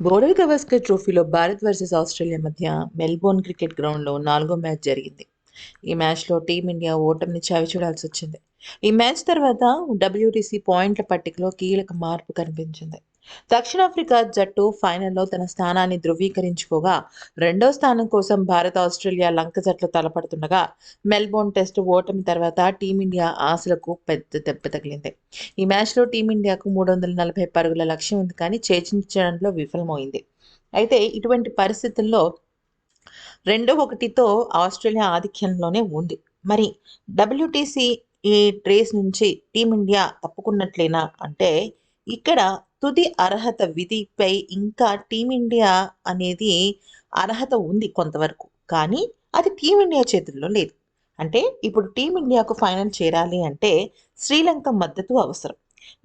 Border Gavaskar ట్రోఫీలో Bharat versus Australia మధ్య Melbourne cricket గ్రౌండ్లో నాలుగో మ్యాచ్ జరిగింది. ఈ మ్యాచ్లో టీమిండియా ఓటమిని చవిచూడాల్సి వచ్చింది ఈ మ్యాచ్ తర్వాత డబ్ల్యూటీసీ పాయింట్ల పట్టికలో కీలక మార్పు కనిపించింది. దక్షిణాఫ్రికా జట్టు ఫైనల్లో తన స్థానాన్ని ధృవీకరించుకోగా రెండో స్థానం కోసం భారత్ ఆస్ట్రేలియా లంక జట్లు తలపడుతుండగా మెల్బోర్న్ టెస్ట్ ఓటమి తర్వాత టీమిండియా ఆశలకు పెద్ద దెబ్బ తగిలింది. ఈ మ్యాచ్లో టీమిండియాకు మూడు వందల నలభై పరుగుల లక్ష్యం ఉంది కానీ ఛేదించడంలో విఫలమైంది. అయితే ఇటువంటి పరిస్థితుల్లో రెండో ఒకటితో ఆస్ట్రేలియా ఆధిక్యంలోనే ఉంది. మరి డబ్ల్యూటీసీ ఈ రేస్ నుంచి టీమిండియా తప్పుకున్నట్లేనా? అంటే ఇక్కడ తుది అర్హత విధిపై ఇంకా టీమిండియా అనేది అర్హత ఉంది కొంతవరకు. కానీ అది టీమిండియా చేతుల్లో లేదు. అంటే ఇప్పుడు టీమిండియాకు ఫైనల్ చేరాలి అంటే శ్రీలంక మద్దతు అవసరం.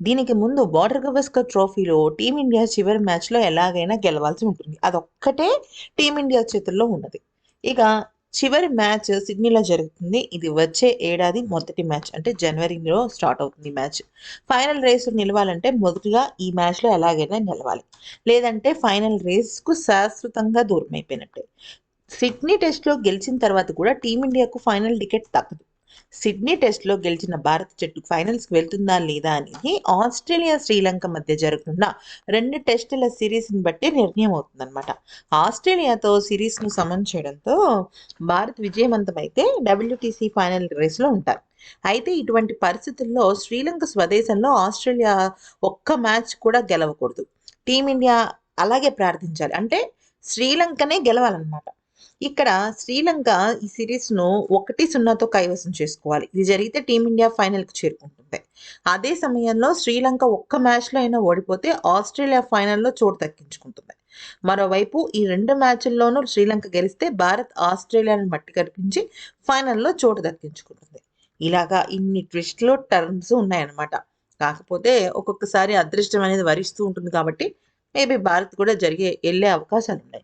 దీనికి ముందు బార్డర్ గవస్కర్ ట్రోఫీలో టీమిండియా చివరి మ్యాచ్లో ఎలాగైనా గెలవాల్సి ఉంటుంది. అదొక్కటే టీమిండియా చేతుల్లో ఉన్నది. ఇక చివరి మ్యాచ్ సిడ్నీలో జరుగుతుంది. ఇది వచ్చే ఏడాది మొదటి మ్యాచ్. అంటే జనవరిలో స్టార్ట్ అవుతుంది మ్యాచ్. ఫైనల్ రేస్ నిలవాలంటే మొదటిగా ఈ మ్యాచ్లో ఎలాగైనా నిలవాలి. లేదంటే ఫైనల్ రేస్కు శాశ్వతంగా దూరం అయిపోయినట్టే సిడ్నీ టెస్ట్లో గెలిచిన తర్వాత కూడా టీమిండియాకు ఫైనల్ టికెట్ తప్పదు. సిడ్నీ టెస్ట్లో గెలిచిన భారత జట్టు ఫైనల్స్కి వెళ్తుందా లేదా అనేది ఆస్ట్రేలియా శ్రీలంక మధ్య జరుగుతున్న రెండు టెస్టుల సిరీస్ని బట్టి నిర్ణయం అవుతుందన్నమాట ఆస్ట్రేలియాతో సిరీస్ను సమన్ చేయడంతో భారత్ విజయవంతమైతే డబ్ల్యూటీసీ ఫైనల్ రేస్లో ఉంటారు. అయితే ఇటువంటి పరిస్థితుల్లో శ్రీలంక స్వదేశంలో ఆస్ట్రేలియా ఒక్క మ్యాచ్ కూడా గెలవకూడదు. టీమిండియా అలాగే ప్రార్థించాలి. అంటే శ్రీలంకనే గెలవాలన్నమాట. ఇక్కడ శ్రీలంక ఈ సిరీస్ను ఒకటి సున్నాతో కైవసం చేసుకోవాలి. ఇది జరిగితే టీమిండియా ఫైనల్కి చేరుకుంటుంది. అదే సమయంలో శ్రీలంక ఒక్క మ్యాచ్లో అయినా ఓడిపోతే ఆస్ట్రేలియా ఫైనల్లో చోటు దక్కించుకుంటుంది. మరోవైపు ఈ రెండు మ్యాచ్ల్లోనూ శ్రీలంక గెలిస్తే భారత్ ఆస్ట్రేలియాను మట్టి కనిపించి ఫైనల్లో చోటు దక్కించుకుంటుంది. ఇలాగా ఇన్ని ట్విస్ట్లు టర్మ్స్ ఉన్నాయన్నమాట. కాకపోతే ఒక్కొక్కసారి అదృష్టం అనేది వరిస్తూ ఉంటుంది కాబట్టి మేబీ భారత్ కూడా జరిగే వెళ్ళే అవకాశాలు ఉన్నాయి